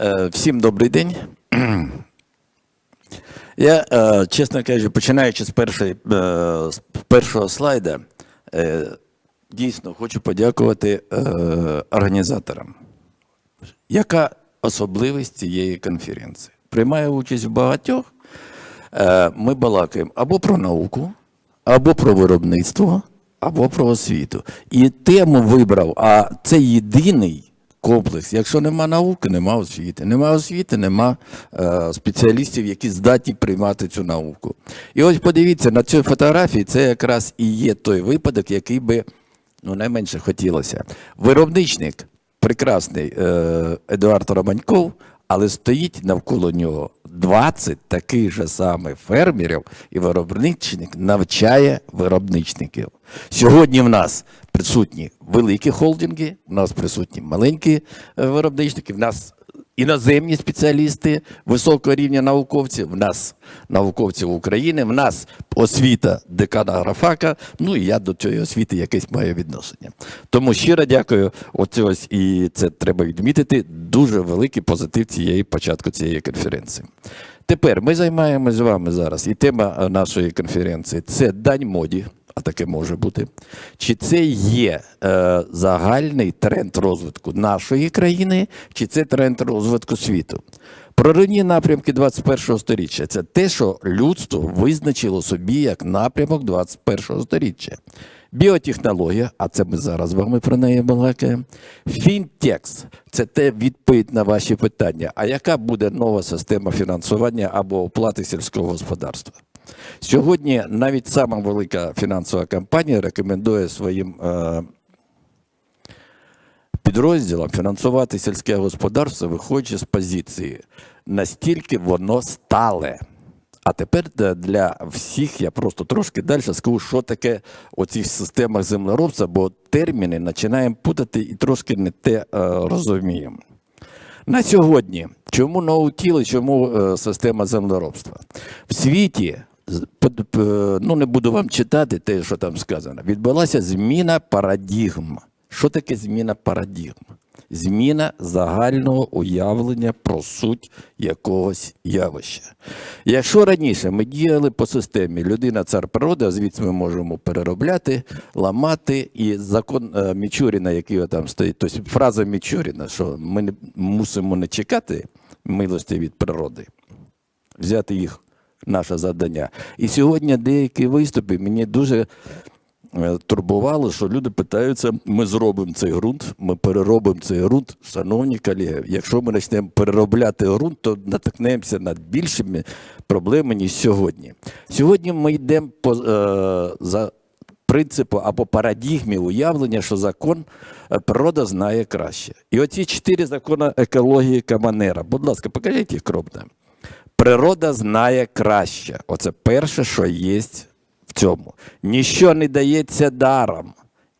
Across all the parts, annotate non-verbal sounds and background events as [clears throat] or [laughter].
Е, Всім добрий день. Я, е, чесно кажучи, починаючи з, першої, е, з першого слайда, дійсно хочу подякувати організаторам. Яка особливість цієї конференції? Приймає участь в багатьох. Ми балакаємо або про науку, або про виробництво, або про освіту. І тему вибрав, а це єдиний комплекс. Якщо нема науки, нема освіти. Нема освіти, нема е, спеціалістів, які здатні приймати цю науку. І ось подивіться, на цій фотографії це якраз і є той випадок, який би ну, найменше хотілося. Виробничник прекрасний е, Едуард Романьков, але стоїть навколо нього 20 таких же самих фермерів, і виробничник навчає виробничників. Сьогодні в нас присутні великі холдинги, в нас присутні маленькі е, виробничники, в нас іноземні спеціалісти високого рівня науковців, в нас науковців України, в нас освіта декана Графака, ну і я до цієї освіти якесь маю відношення. Тому щиро дякую. Оце ось і це треба відмітити. Дуже великий позитив цієї початку цієї конференції. Тепер ми займаємося з вами зараз, і тема нашої конференції це дань моді, а таке може бути. Чи це є е, загальний тренд розвитку нашої країни, чи це тренд розвитку світу? Проривні напрямки 21 століття це те, що людство визначило собі як напрямок 21 століття. Біотехнологія, а це ми зараз з вами про неї балакаємо. Фінтекс це те відповідь на ваші питання. А яка буде нова система фінансування або оплати сільського господарства? Сьогодні навіть сама велика фінансова компанія рекомендує своїм е, підрозділам фінансувати сільське господарство, виходячи з позиції, настільки воно стале. А тепер для- для всіх я просто трошки далі скажу, що таке оці системах землеробства, бо терміни починаємо путати і трошки не те е, розуміємо. На сьогодні, чому ноутіл і чому е, система землеробства? В світі, ну не буду вам читати те, що там сказано, відбулася зміна парадігм. Що таке зміна парадігм? Зміна загального уявлення про суть якогось явища. Якщо раніше ми діяли по системі людина цар природа, звідси ми можемо переробляти, ламати, і закон е, Мічуріна, який там стоїть, тобто фраза Мічуріна, що ми мусимо не чекати милості від природи, взяти їх наше завдання. І сьогодні деякі виступи мені дуже е, турбувало, що люди питаються, ми зробимо цей ґрунт, ми переробимо цей ґрунт. Шановні колеги, якщо ми почнемо переробляти ґрунт, то натикнемося над більшими проблемами, ніж сьогодні. Сьогодні ми йдемо по, е, за принципу або парадігмі уявлення, що закон е, природа знає краще. І оці чотири закони екології Каманера. Будь ласка, покажіть їх кропно. Природа знає краще. Оце перше, що є в цьому. Ніщо не дається даром.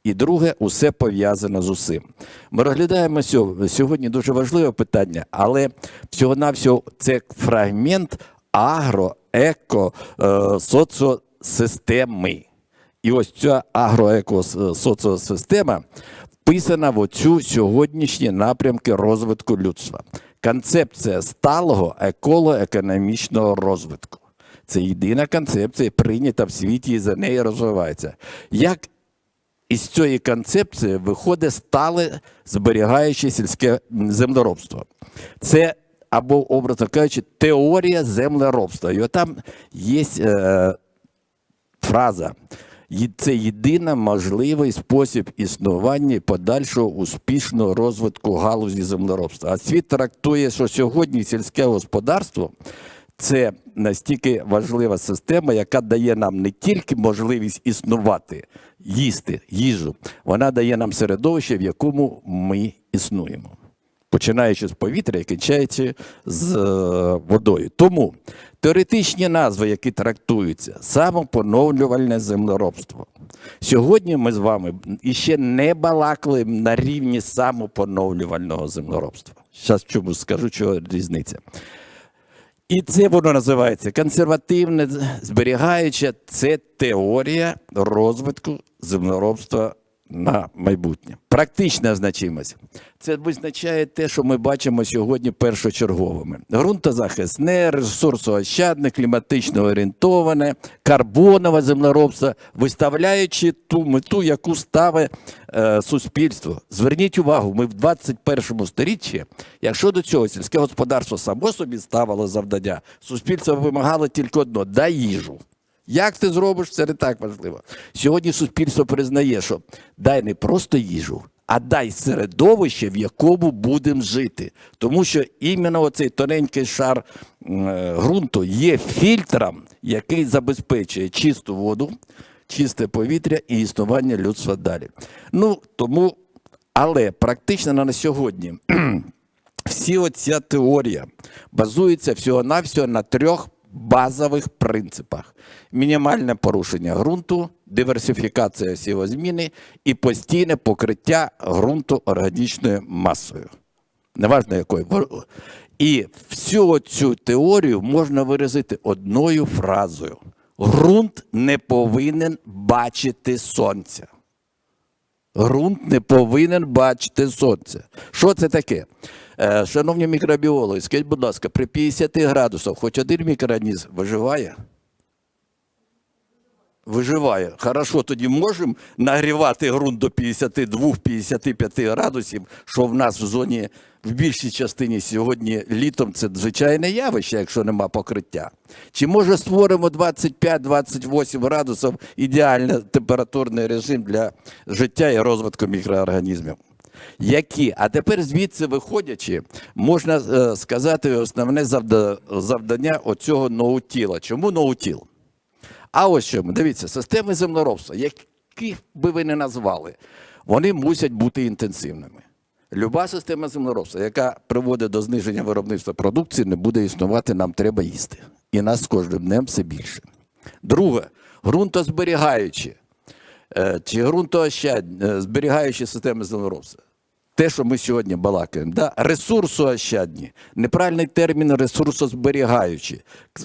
І друге, усе пов'язано з усім. Ми розглядаємо сьогодні дуже важливе питання, але всього-навсього це фрагмент агро-еко е, соціосистеми. І ось ця агроекосоціосистема вписана в оцю сьогоднішні напрямки розвитку людства. Концепція сталого еколо-економічного розвитку. Це єдина концепція, прийнята в світі і за нею розвивається. Як із цієї концепції виходить стале зберігаюче сільське землеробство. Це або, образно кажучи, теорія землеробства. І там є е, фраза. «Є- Це єдина можливий спосіб існування подальшого успішного розвитку галузі землеробства. А світ трактує, що сьогодні сільське господарство це настільки важлива система, яка дає нам не тільки можливість існувати, їсти їжу, вона дає нам середовище, в якому ми існуємо починаючи з повітря і кінчаючи з е, водою. Тому теоретичні назви, які трактуються, самопоновлювальне землеробство. Сьогодні ми з вами іще не балакали на рівні самопоновлювального землеробства. Зараз чому скажу, що різниця. І це воно називається консервативне, зберігаюче. Це теорія розвитку землеробства на майбутнє. Практична значимість. Це визначає те, що ми бачимо сьогодні першочерговими. Ґрунтозахисне, ресурсоощадне, кліматично орієнтоване, карбонове землеробство, виставляючи ту мету, яку ставить е, суспільство. Зверніть увагу, ми в 21 сторіччі, якщо до цього сільське господарство само собі ставило завдання, суспільство вимагало тільки одно дай їжу. Як ти зробиш, це не так важливо. Сьогодні суспільство признає, що дай не просто їжу, а дай середовище, в якому будемо жити. Тому що іменно оцей тоненький шар е, ґрунту є фільтром, який забезпечує чисту воду, чисте повітря і існування людства далі. Ну тому, але практично на сьогодні [clears throat] всі оця теорія базується всього-навсього на трьох базових принципах: мінімальне порушення ґрунту, диверсифікація сівозміни і постійне покриття ґрунту органічною масою. Неважно якою. І всю цю теорію можна виразити одною фразою: ґрунт не повинен бачити сонця. Ґрунт не повинен бачити сонце. Що це таке? Е, шановні мікробіологи, скажіть, будь ласка, при 50 градусах хоч один мікроорганізм виживає? Виживає. Хорошо, тоді можемо нагрівати ґрунт до 52-55 градусів, що в нас в зоні в більшій частині сьогодні літом це звичайне явище, якщо нема покриття. Чи може створимо 25-28 градусів ідеальний температурний режим для життя і розвитку мікроорганізмів? Які? А тепер звідси виходячи, можна е, сказати основне завда- завдання оцього ноутіла. Чому ноутіл? А ось що, дивіться, системи землеробства, які би ви не назвали, вони мусять бути інтенсивними. Люба система землеробства, яка приводить до зниження виробництва продукції, не буде існувати, нам треба їсти. І нас з кожним днем все більше. Друге, ґрунтозберігаючі е, чи ґрунтоощадні, е, системи землеробства. Те, що ми сьогодні балакаємо, да? ресурсоощадні, неправильний термін ресурсозберігаючі.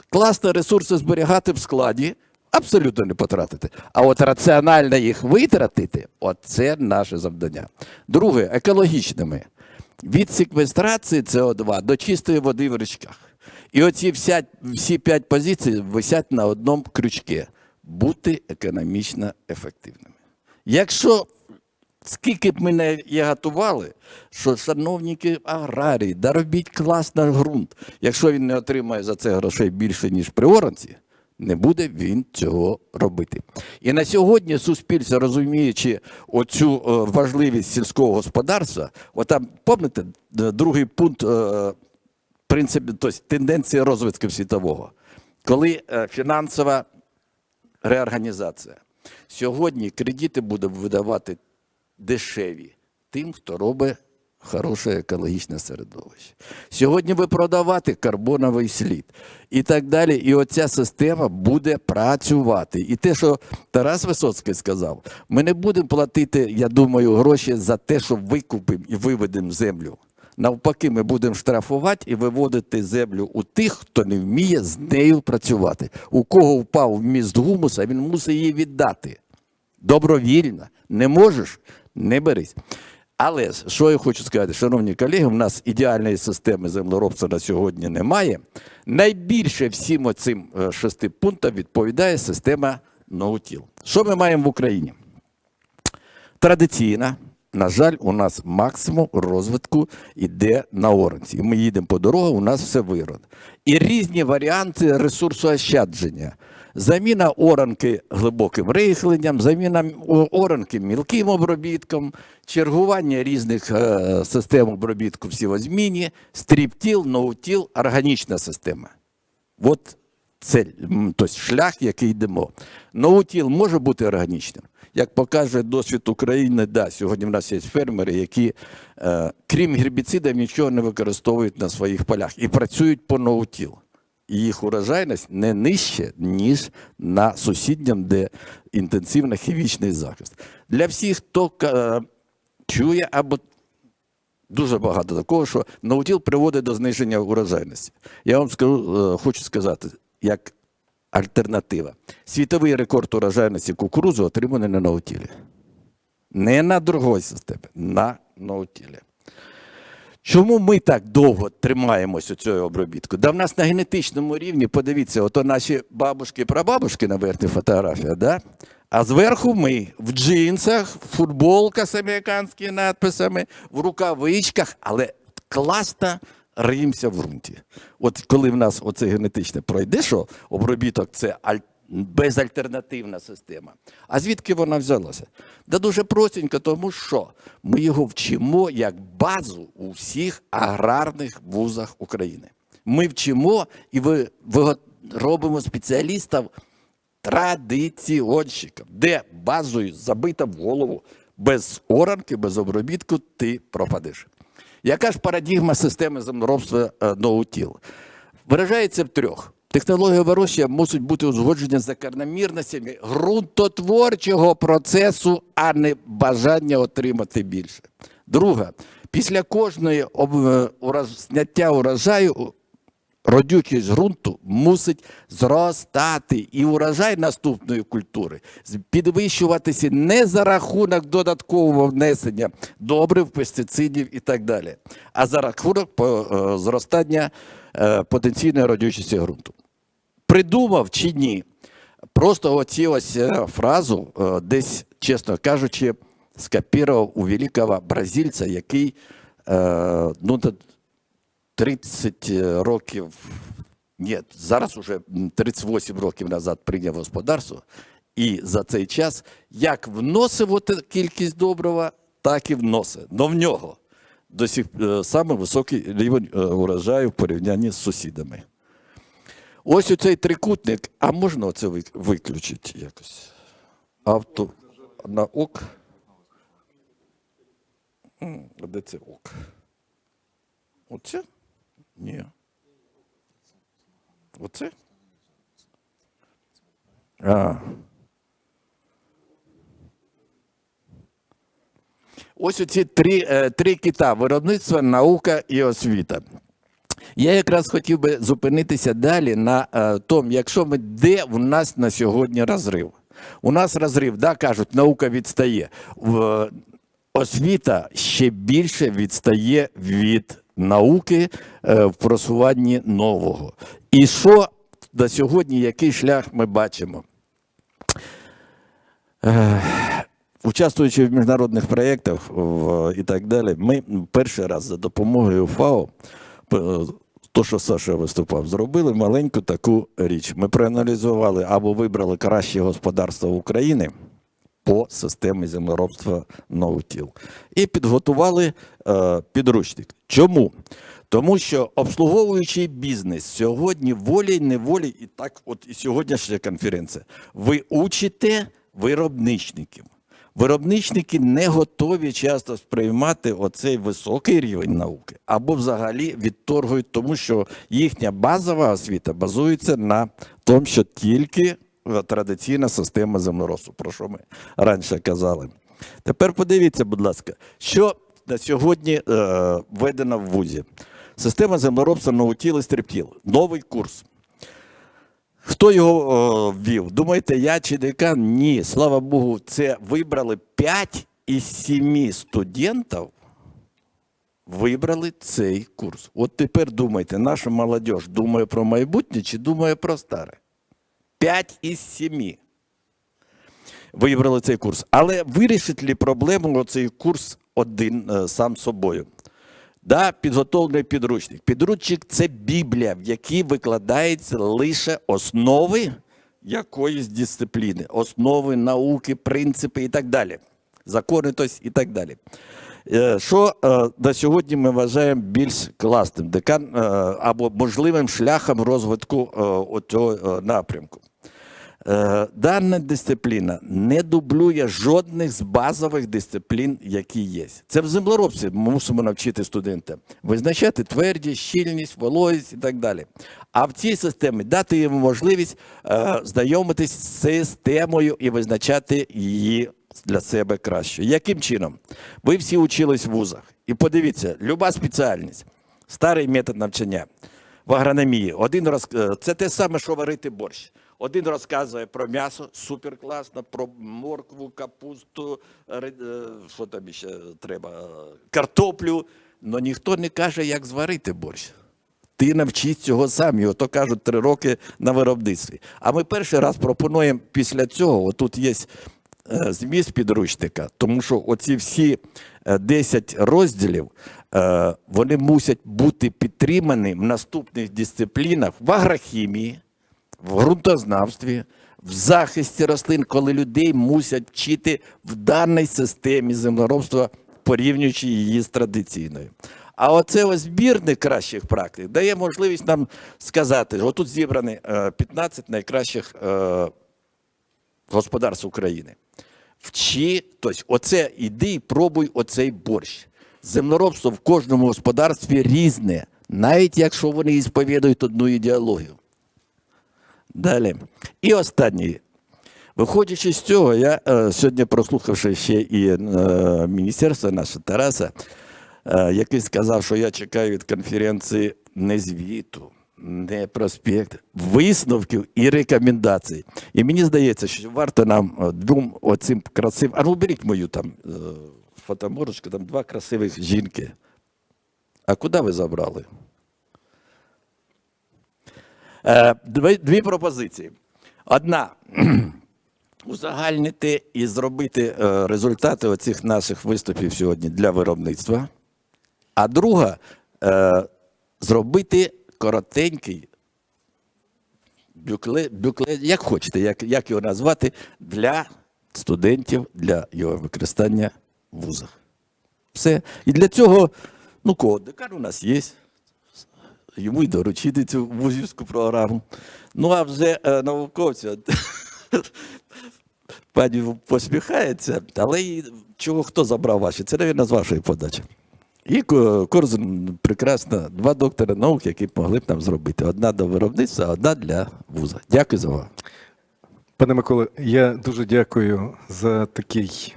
Класно ресурси зберігати в складі, абсолютно не потратити. А от раціонально їх витратити оце наше завдання. Друге, екологічними. Від секвестрації СО2 до чистої води в річках. І оці вся, всі п'ять позицій висять на одному крючці. Бути економічно ефективними. Якщо скільки б ми не готували, що шановники аграрії, да робіть класно ґрунт. Якщо він не отримає за це грошей більше, ніж при оранці, не буде він цього робити. І на сьогодні суспільство, розуміючи оцю е, важливість сільського господарства, отам, пам'ятаєте, другий пункт е, принцип, тобто тенденція розвитку світового, коли е, фінансова реорганізація. Сьогодні кредити буде видавати дешеві тим, хто робить хороше екологічне середовище. Сьогодні ви продавати карбоновий слід і так далі. І оця система буде працювати. І те, що Тарас Висоцький сказав, ми не будемо платити, я думаю, гроші за те, що викупимо і виведемо землю. Навпаки, ми будемо штрафувати і виводити землю у тих, хто не вміє з нею працювати. У кого впав вміст гумуса, він мусить її віддати. Добровільно. Не можеш, не берись. Але що я хочу сказати, шановні колеги, у нас ідеальної системи землеробства на сьогодні немає. Найбільше всім оцим е, шести пунктам відповідає система ноутіл. Що ми маємо в Україні? Традиційна, на жаль, у нас максимум розвитку йде на оранці. Ми їдемо по дорогах, у нас все вирод. І різні варіанти ресурсоощадження. Заміна оранки глибоким рихленням, заміна оранки мілким обробітком, чергування різних е, систем обробітку в сівозміні, стріптіл, ноутіл, органічна система. От м, тобто шлях, який йдемо. Ноутіл може бути органічним. Як покаже досвід України, да, сьогодні в нас є фермери, які, е, крім гербіцидів, нічого не використовують на своїх полях і працюють по ноутіл. Їх урожайність не нижче, ніж на сусідням, де інтенсивний хімічний захист. Для всіх, хто е, чує або дуже багато такого, що наутіл приводить до зниження урожайності. Я вам скажу, е, хочу сказати, як альтернатива. Світовий рекорд урожайності кукурудзи отриманий на наутілі. Не на другій системі, на наутілі. Чому ми так довго тримаємося цього обробітку? Да в нас на генетичному рівні, подивіться, ото наші бабушки прабабушки на верхній фотографії, да? а зверху ми в джинсах, футболка з американськими надписами, в рукавичках, але класно риємося в ґрунті. От коли в нас оце генетичне пройде, що обробіток це аль- безальтернативна система. А звідки вона взялася? Да дуже простенько, тому що ми його вчимо як базу у всіх аграрних вузах України. Ми вчимо і ви, ви робимо спеціалістів традиціонщиків, де базою забита в голову без оранки, без обробітку ти пропадеш. Яка ж парадігма системи землеробства е, ноутіл? Виражається в трьох. Технологія вирощення мусить бути узгоджена з закономірностями ґрунтотворчого процесу, а не бажання отримати більше. Друга, після кожної е, зняття урожаю родючість ґрунту мусить зростати, і урожай наступної культури підвищуватися не за рахунок додаткового внесення добрив, пестицидів і так далі, а за рахунок е, зростання е, потенційної родючості ґрунту. Придумав чи ні? Просто оці ось е, фразу, е, десь, чесно кажучи, скопірував у великого бразильця, який е, ну, 30 років, ні, зараз уже 38 років назад прийняв господарство, і за цей час як вносив кількість добрива, так і вносив. Но в нього до сих саме високий рівень урожаю в порівнянні з сусідами. Ось оцей трикутник, а можна оце виключити якось? Авто на ок. Де це ок? Оце? Ні. Оце? А. Ось оці три, е, три кита: виробництво, наука і освіта. Я якраз хотів би зупинитися далі на е, тому, якщо ми де в нас на сьогодні розрив. У нас розрив, да, кажуть, наука відстає. В, освіта ще більше відстає від науки е, в просуванні нового. І що на сьогодні, який шлях ми бачимо? Участвуючи в міжнародних проєктах і так далі, ми перший раз за допомогою ФАО, то, що Саша виступав, зробили маленьку таку річ. Ми проаналізували або вибрали кращі господарства України по системі землеробства ноутіл і підготували е, підручник. Чому? Тому що обслуговуючий бізнес сьогодні волі неволі, і так, от і сьогоднішня конференція, ви учите виробничників. Виробничники не готові часто сприймати оцей високий рівень науки або взагалі відторгують, тому що їхня базова освіта базується на тому, що тільки е, традиційна система землеробства, про що ми раніше казали. Тепер подивіться, будь ласка, що на сьогодні е, введено в ВУЗі. Система землеробства наутіл і стріптіл. Новий курс. Хто його о, ввів? Думаєте, я чи декан? Ні. Слава Богу, це вибрали 5 із 7 студентів. Вибрали цей курс. От тепер думайте, наша молодь думає про майбутнє чи думає про старе? 5 із 7 вибрали цей курс. Але вирішить ли проблему цей курс один е, сам собою? Да, підготовлений підручник. Підручник це Біблія, в якій викладаються лише основи якоїсь дисципліни, основи науки, принципи і так далі. Закони тобто, і так далі. Е, Що е, на сьогодні ми вважаємо більш класним декан е, або можливим шляхом розвитку оцього е, напрямку? Е, Дана дисципліна не дублює жодних з базових дисциплін, які є. Це в землеробстві ми мусимо навчити студента визначати твердість, щільність, вологість і так далі. А в цій системі дати йому можливість е, знайомитись з системою і визначати її для себе краще. Яким чином? Ви всі учились в вузах. І подивіться, люба спеціальність, старий метод навчання в агрономії. Один раз е, це те саме, що варити борщ. Один розказує про м'ясо, супер класно, про моркву, капусту, е, що там ще треба, картоплю. але ніхто не каже, як зварити борщ. Ти навчись цього сам, його то кажуть три роки на виробництві. А ми перший раз пропонуємо після цього, отут є е, зміст підручника, тому що оці всі е, 10 розділів, е, вони мусять бути підтримані в наступних дисциплінах в агрохімії, в ґрунтознавстві, в захисті рослин, коли людей мусять вчити в даній системі землеробства, порівнюючи її з традиційною. А оце ось збірник кращих практик дає можливість нам сказати, що тут зібрані е, 15 найкращих е, господарств України. Вчи, тобто, оце іди і пробуй оцей борщ. Землеробство в кожному господарстві різне, навіть якщо вони і сповідують одну ідеологію. Далі. І останнє. Виходячи з цього, я е, сьогодні, прослухавши ще і е, міністерство наше Тараса, е, який сказав, що я чекаю від конференції не звіту, не проспект, висновків і рекомендацій. І мені здається, що варто нам двом оцим красивим. А ну беріть мою там фотоморочку, там два красивих жінки. А куди ви забрали? Е, Дві, дві пропозиції. Одна [clears throat] узагальнити і зробити е, результати оцих наших виступів сьогодні для виробництва. А друга е, зробити коротенький бюклет, бюклет як хочете, як, як його назвати, для студентів, для його використання в вузах. Все. І для цього, ну, кого декан у нас є йому й доручити цю вузівську програму. Ну, а вже е, науковці, [laughs] пані посміхається, але і чого хто забрав ваші? Це, мабуть, з вашої подачі. І Корзун прекрасно, два доктори наук, які могли б нам зробити. Одна до виробництва, одна для вуза. Дякую за увагу. Пане Миколе, я дуже дякую за такий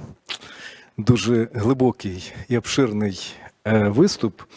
дуже глибокий і обширний е, виступ.